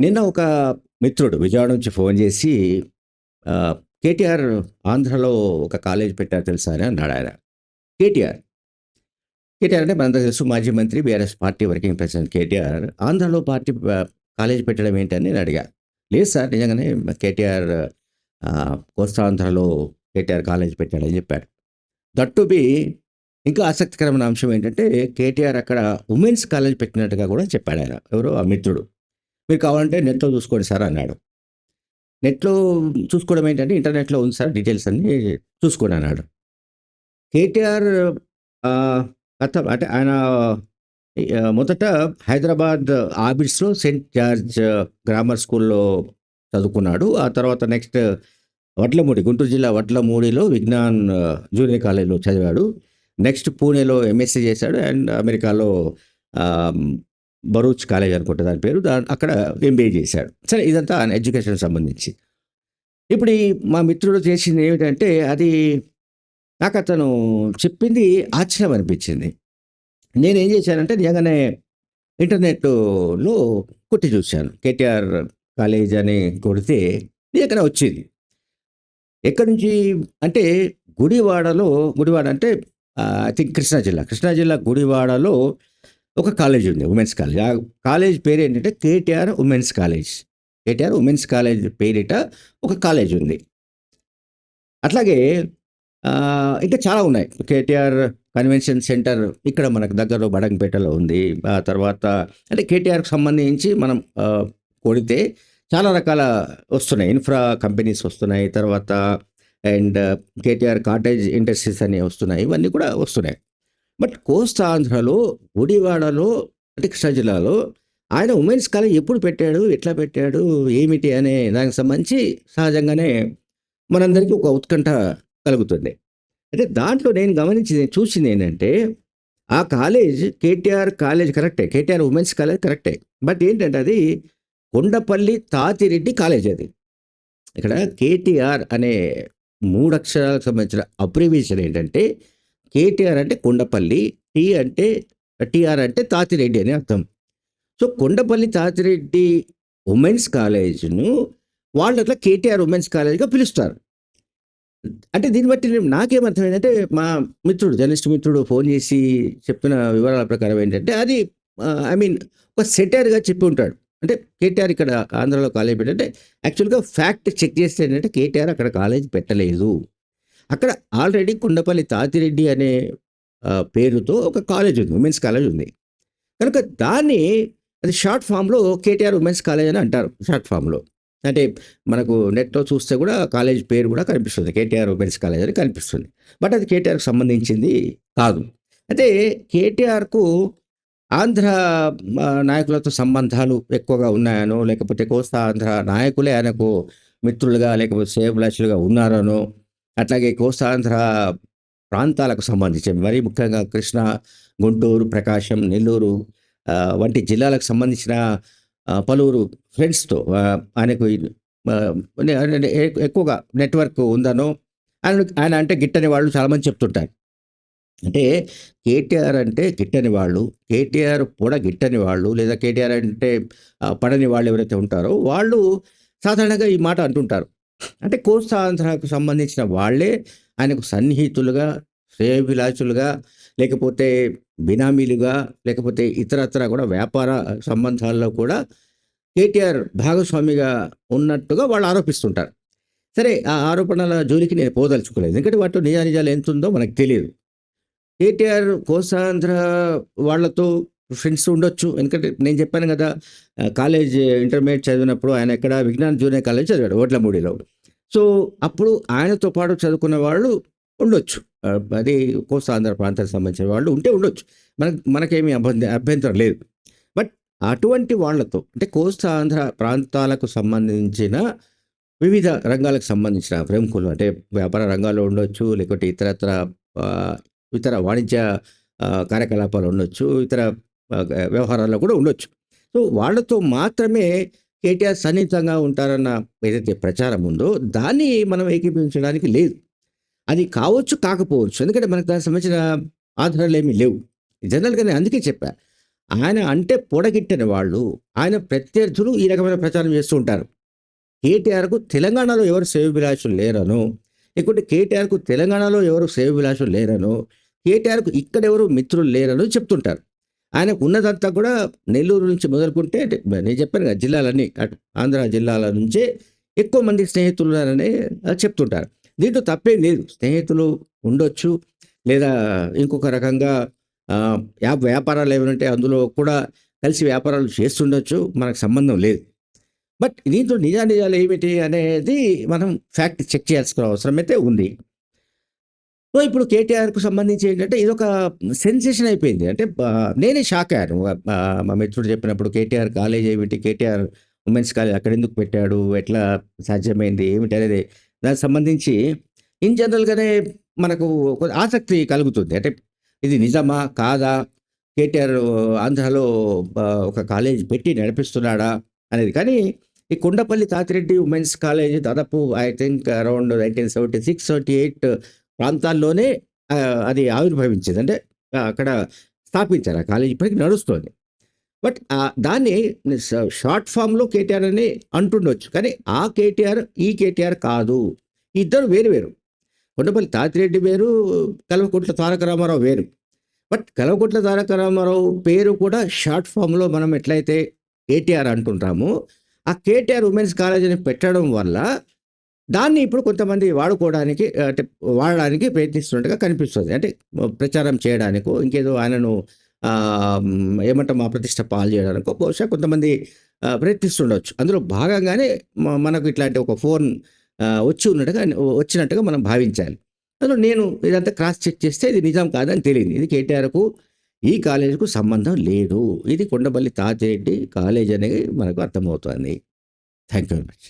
నిన్న ఒక మిత్రుడు విజయవాడ నుంచి ఫోన్ చేసి "కేటీఆర్ ఆంధ్రలో ఒక కాలేజ్ పెట్టారు తెలుసా" అని అన్నాడు ఆయన. కేటీఆర్. కేటీఆర్ అంటే మనందరికీ తెలుసు మాజీ మంత్రి, BRS party working president KTR. ఆంధ్రలో పార్టీ కాలేజ్ పెట్టడం ఏంటని నేను అడిగా. లేదు సార్ నిజంగానే కేటీఆర్ కోస్తాంధ్రలో కేటీఆర్ కాలేజ్ పెట్టాడని చెప్పాడు. దట్ టు బి ఇంకా ఆసక్తికరమైన అంశం ఏంటంటే కేటీఆర్ అక్కడ ఉమెన్స్ కాలేజ్ పెట్టినట్టుగా కూడా చెప్పాడాయన. ఎవరు ఆ మిత్రుడు. "మీరు కావాలంటే నెట్‌లో చూసుకోండి సార్" అన్నాడు. నెట్‌లో చూసుకోవడం ఏంటంటే ఇంటర్నెట్‌లో ఉంది సార్ డీటెయిల్స్ అన్నీ చూసుకోండి అన్నాడు. కేటీఆర్ ఆహ్, అంటే ఆయన మొదట హైదరాబాద్ ఆబిడ్స్‌లో సెయింట్ జార్జ్ గ్రామర్ స్కూల్‌లో చదువుకున్నాడు. ఆ తర్వాత నెక్స్ట్ వడ్లమూడి గుంటూరు జిల్లా వడ్లమూడిలో విజ్ఞాన్ జూనియర్ కాలేజ్‌లో చదివాడు. నెక్స్ట్ పూణేలో ఎంఎస్సీ చేశాడు అండ్ అమెరికాలో బరూచ్ కాలేజ్ అనుకుంటే దాని పేరు. దాని అక్కడ ఎంబీఏ చేశాడు. సరే ఇదంతా ఆయన ఎడ్యుకేషన్‌కి సంబంధించి. ఇప్పుడు మా మిత్రుడు చేసింది ఏమిటంటే అది నాకు అతను చెప్పింది ఆశ్చర్యం అనిపించింది. నేనేం చేశానంటే నిజంగానే ఇంటర్నెట్‌లో కొట్టి చూశాను. కేటీఆర్ కాలేజ్ అని కొడితే నిజంగానే వచ్చింది. ఎక్కడి నుంచి అంటే గుడివాడలో గుడివాడ అంటే ఐ థింక్ కృష్ణా జిల్లా. కృష్ణా జిల్లా గుడివాడలో ఒక కాలేజ్ ఉంది. Women's college. ఆ college పేరేంటంటే KTR women's college. KTR women's college పేరిట ఒక కాలేజ్ ఉంది. అట్లాగే ఇంకా చాలా ఉన్నాయి. కేటీఆర్ కన్వెన్షన్ సెంటర్ ఇక్కడ మనకు దగ్గరలో బడంగపేటలో ఉంది. ఆ తర్వాత అంటే కేటీఆర్‌కి సంబంధించి మనం కొడితే చాలా రకాల వస్తున్నాయి. ఇన్ఫ్రా కంపెనీస్ వస్తున్నాయి. తర్వాత అండ్ కేటీఆర్ కాటేజ్ ఇండస్ట్రీస్ అని వస్తున్నాయి. ఇవన్నీ కూడా వస్తున్నాయి. బట్ కోస్తాంధ్రలో గుడివాడలో అంటే కృష్ణా జిల్లాలో ఆయన ఉమెన్స్ కాలేజ్ ఎప్పుడు పెట్టాడు? ఎట్లా పెట్టాడు? ఏమిటి? అనే దానికి సంబంధించి సహజంగానే మనందరికీ ఒక ఉత్కంఠ కలుగుతుంది. అయితే దాంట్లో నేను గమనించింది చూసింది ఏంటంటే ఆ కాలేజ్ కేటీఆర్ కాలేజ్ కరెక్టే. కేటీఆర్ ఉమెన్స్ కాలేజ్ కరెక్టే. బట్ ఏంటంటే అది కొండపల్లి తాతిరెడ్డి కాలేజ్ అది. ఇక్కడ కేటీఆర్ అనే మూడు అక్షరాలకు సంబంధించిన అబ్రివియేషన్ ఏంటంటే కేటీఆర్ అంటే కొండపల్లి, టీ అంటే టీఆర్ అంటే తాతిరెడ్డి అని అర్థం. సో కొండపల్లి తాతిరెడ్డి ఉమెన్స్ కాలేజ్‌ను వాళ్ళు అట్లా కేటీఆర్ ఉమెన్స్ కాలేజ్‌గా పిలుస్తారు. అంటే దీన్ని బట్టి నాకేమర్థమైందంటే మా మిత్రుడు జర్నలిస్ట్ మిత్రుడు ఫోన్ చేసి చెప్పిన వివరాల ప్రకారం ఏంటంటే అది ఐ మీన్ ఒక సెటర్గా చెప్పి ఉంటాడు. అంటే కేటీఆర్ ఇక్కడ ఆంధ్రాలో కాలేజ్ పెట్టంటే యాక్చువల్‌గా ఫ్యాక్ట్ చెక్ చేస్తే ఏంటంటే కేటీఆర్ అక్కడ కాలేజ్ పెట్టలేదు. అక్కడ ఆల్రెడీ కొండపల్లి తాతిరెడ్డి అనే పేరుతో ఒక కాలేజ్ ఉంది. ఉమెన్స్ కాలేజ్ ఉంది. కనుక దాన్ని అది షార్ట్ ఫామ్లో కేటీఆర్ ఉమెన్స్ కాలేజ్ అని అంటారు. షార్ట్ ఫామ్లో అంటే మనకు నెట్‌లో చూస్తే కూడా కాలేజ్ పేరు కూడా కనిపిస్తుంది. కేటీఆర్ ఉమెన్స్ కాలేజ్ అని కనిపిస్తుంది. బట్ అది కేటీఆర్‌కి సంబంధించింది కాదు. అయితే కేటీఆర్‌కు ఆంధ్ర నాయకులతో సంబంధాలు ఎక్కువగా ఉన్నాయనో, లేకపోతే కోస్తా ఆంధ్ర నాయకులే ఆయనకు మిత్రులుగా లేకపోతే సేవలాచులుగా ఉన్నారనో, అట్లాగే కోస్తాంధ్ర ప్రాంతాలకు సంబంధించి మరీ ముఖ్యంగా కృష్ణా, గుంటూరు, ప్రకాశం, నెల్లూరు వంటి జిల్లాలకు సంబంధించిన పలువురు ఫ్రెండ్స్‌తో ఆయనకు ఎక్కువగా నెట్వర్క్ ఉందనో ఆయన ఆయన అంటే గిట్టని వాళ్ళు చాలామంది చెప్తుంటారు. అంటే కేటీఆర్ అంటే గిట్టని వాళ్ళు, కేటీఆర్ కూడా గిట్టని వాళ్ళు లేదా కేటీఆర్ అంటే పడని వాళ్ళు ఎవరైతే ఉంటారో వాళ్ళు సాధారణంగా ఈ మాట అంటుంటారు. అంటే కోస్తా సాధనకు సంబంధించిన వాళ్ళే ఆయనకు సన్నిహితులుగా, శ్రేయభిలాషులుగా లేకపోతే బినామీలుగా లేకపోతే ఇతరత్ర కూడా వ్యాపార సంబంధాల్లో కూడా కేటీఆర్ భాగస్వామిగా ఉన్నట్టుగా వాళ్ళు ఆరోపిస్తుంటారు. సరే ఆ ఆరోపణల జోలికి నేను పోదలుచుకోలేదు. ఎందుకంటే వాటిలో నిజానిజాలు ఎంతుందో మనకు తెలియదు కేటీఆర్ కోసాంధ్ర వాళ్ళతో ఫ్రెండ్స్ ఉండొచ్చు. ఎందుకంటే నేను చెప్పాను కదా! కాలేజ్ ఇంటర్మీడియట్ చదివినప్పుడు ఆయన ఎక్కడ విజ్ఞాన్ జూనియర్ కాలేజ్ చదివాడు ఓట్లమూడిలో సో అప్పుడు ఆయనతో పాటు చదువుకున్న వాళ్ళు ఉండొచ్చు. ఆహ్, అది కోస్తాంధ్ర ప్రాంతానికి సంబంధించిన వాళ్ళు ఉంటే ఉండొచ్చు. మనకు మనకేమి అభ్యంత అభ్యంతరం లేదు. బట్ అటువంటి వాళ్ళతో అంటే కోస్తా ఆంధ్ర ప్రాంతాలకు సంబంధించిన వివిధ రంగాలకు సంబంధించిన ప్రముఖులు అంటే వ్యాపార రంగాల్లో ఉండొచ్చు. లేకపోతే ఇతరత్ర ఇతర వాణిజ్య కార్యకలాపాలు ఉండొచ్చు. ఇతర వ్యవహారాల్లో కూడా ఉండొచ్చు. సో వాళ్ళతో మాత్రమే కేటీఆర్ సన్నిహితంగా ఉంటారన్న ఏదైతే ప్రచారం ఉందో దాన్ని మనం ఏకీపించడానికి లేదు. అది కావచ్చు, కాకపోవచ్చు. ఎందుకంటే మనకు దానికి సంబంధించిన ఆధారాలేమీ లేవు. జనరల్‌గా నేను అందుకే చెప్పా. ఆయన అంటే పొడగిట్టని వాళ్ళు ఆయన ప్రత్యర్థులు ఈ రకమైన ప్రచారం చేస్తూ ఉంటారు కేటీఆర్కు తెలంగాణలో ఎవరు సేవభిలాషులు లేరను లేకుంటే కేటీఆర్కు తెలంగాణలో ఎవరు సేవభిలాషులు లేరను కేటీఆర్కు ఇక్కడెవరు మిత్రులు లేరను చెప్తుంటారు ఆయనకు ఉన్నదంతా కూడా నెల్లూరు నుంచి మొదలుకుంటే నేను చెప్పాను కదా జిల్లాలన్నీ అటు ఆంధ్ర జిల్లాల నుంచే ఎక్కువ మంది స్నేహితులు ఉన్నారని చెప్తుంటారు. దీంట్లో తప్పేం లేదు. స్నేహితులు ఉండొచ్చు. లేదా ఇంకొక రకంగా ఆ, వ్యాపారాలు ఏమైనా అందులో కూడా కలిసి వ్యాపారాలు చేస్తుండొచ్చు. మనకు సంబంధం లేదు. బట్ దీంట్లో నిజానిజాలు ఏమిటి అనేది మనం ఫ్యాక్ట్ చెక్ చేయాల్సిన అవసరం అయితే ఉంది. సో ఇప్పుడు కేటీఆర్కు సంబంధించి ఏంటంటే ఇదొక సెన్సేషన్ అయిపోయింది. అంటే నేనే షాక్ అయ్యాను. మా మిత్రుడు చెప్పినప్పుడు కేటీఆర్ కాలేజ్ ఏమిటి? కేటీఆర్ ఉమెన్స్ కాలేజ్ అక్కడ ఎందుకు పెట్టాడు? ఎట్లా సాధ్యమైంది? ఏమిటి అనేది దానికి సంబంధించి ఇన్ జనరల్గానే మనకు ఆసక్తి కలుగుతుంది. అంటే ఇది నిజమా? కాదా? కేటీఆర్ ఆంధ్రాలో ఒక కాలేజ్ పెట్టి నడిపిస్తున్నాడా అనేది. కానీ ఈ కొండపల్లి తాతిరెడ్డి ఉమెన్స్ కాలేజ్ దాదాపు I think around nineteen seventy six seventy eight ప్రాంతాల్లోనే అది ఆవిర్భవించింది. అంటే అక్కడ స్థాపించారు. ఆ కాలేజ్ ఇప్పటికి నడుస్తుంది. బట్ దాన్ని షార్ట్ ఫామ్లో కేటీఆర్ అని అంటుండొచ్చు. కానీ ఆ కేటీఆర్ ఈ కేటీఆర్ కాదు. ఇద్దరు వేరు వేరు. కొండపల్లి తాతిరెడ్డి వేరు కల్వకుంట్ల తారక రామారావు వేరు. బట్ కల్వకుంట్ల తారక రామారావు పేరు కూడా షార్ట్ ఫామ్లో మనం ఎట్లయితే కేటీఆర్ అంటుంటామో ఆ కేటీఆర్ ఉమెన్స్ కాలేజ్ అని పెట్టడం వల్ల దాన్ని ఇప్పుడు కొంతమంది వాడుకోవడానికి అంటే వాడడానికి ప్రయత్నిస్తున్నట్టుగా కనిపిస్తుంది. అంటే ప్రచారం చేయడానికో ఇంకేదో ఆయనను ఏమంటాం మా ప్రతిష్ట పాలు చేయడానికో బహుశా కొంతమంది ప్రయత్నిస్తుండవచ్చు అందులో భాగంగానే మనకు ఇట్లాంటి ఒక ఫోన్ వచ్చి ఉన్నట్టుగా వచ్చినట్టుగా మనం భావించాలి. అందులో నేను ఇదంతా క్రాస్ చెక్ చేస్తే ఇది నిజం కాదని తెలియదు. ఇది కేటీఆర్కు ఈ కాలేజీకు సంబంధం లేదు. ఇది కొండపల్లి తాతిరెడ్డి కాలేజ్ అనేది మనకు అర్థమవుతుంది. Thank you very much.